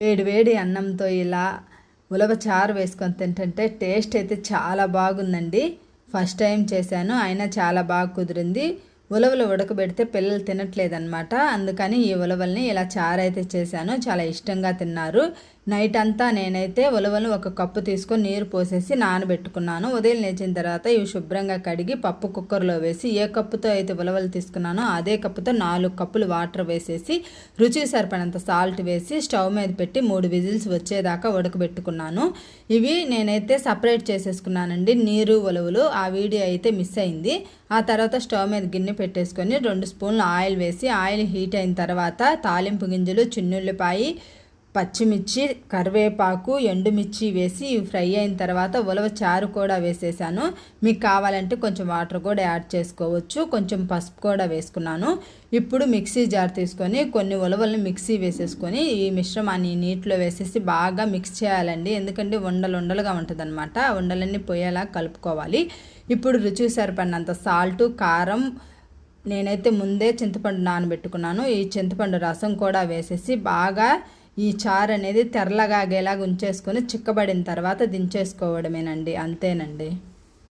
వేడి వేడి అన్నంతో ఇలా ఉలవ చారు వేసుకొని తింటుంటే టేస్ట్ అయితే చాలా బాగుందండి. ఫస్ట్ టైం చేశాను అయినా చాలా బాగా కుదిరింది. ఉలవలు ఉడకబెడితే పిల్లలు తినట్లేదన్నమాట. అందుకని ఈ ఉలవల్ని ఇలా చారైతే చేశాను. చాలా ఇష్టంగా తిన్నారు. నైట్ అంతా నేనైతే ఉలవలు ఒక కప్పు తీసుకొని నీరు పోసేసి నానబెట్టుకున్నాను. ఉదయం లేచిన తర్వాత ఇవి శుభ్రంగా కడిగి పప్పు కుక్కర్లో వేసి ఏ కప్పుతో అయితే ఉలవలు తీసుకున్నానో అదే కప్పుతో నాలుగు కప్పులు వాటర్ వేసేసి రుచి సరిపడంత సాల్ట్ వేసి స్టవ్ మీద పెట్టి మూడు విజిల్స్ వచ్చేదాకా ఉడకబెట్టుకున్నాను. ఇవి నేనైతే సపరేట్ చేసేసుకున్నానండి. నీరు ఉలవలు ఆ వీడియో అయితే మిస్ అయింది. ఆ తర్వాత స్టవ్ మీద గిన్నె పెట్టేసుకొని రెండు స్పూన్లు ఆయిల్ వేసి ఆయిల్ హీట్ అయిన తర్వాత తాలింపు గింజలు చిన్నుల్లిపాయి పచ్చిమిర్చి కరివేపాకు ఎండుమిర్చి వేసి ఫ్రై అయిన తర్వాత ఉలవ చారు కూడా వేసేసాను. మీకు కావాలంటే కొంచెం వాటర్ కూడా యాడ్ చేసుకోవచ్చు. కొంచెం పసుపు కూడా వేసుకున్నాను. ఇప్పుడు మిక్సీ జార్ తీసుకొని కొన్ని ఉలవలను మిక్సీ వేసేసుకొని ఈ మిశ్రమాన్ని నీటిలో వేసేసి బాగా మిక్స్ చేయాలండి. ఎందుకంటే ఉండలు ఉండలుగా ఉంటుంది అనమాట ఉండలన్నీ పోయేలా కలుపుకోవాలి. ఇప్పుడు రుచి సరిపడినంత సాల్ట్ కారం నేనైతే ముందే చింతపండు నానబెట్టుకున్నాను. ఈ చింతపండు రసం కూడా వేసేసి బాగా ఈ చారు అనేది తెరలగాగేలాగా ఉంచేసుకొని చిక్కబడిన తర్వాత దించేసుకోవడమేనండి. అంతేనండి.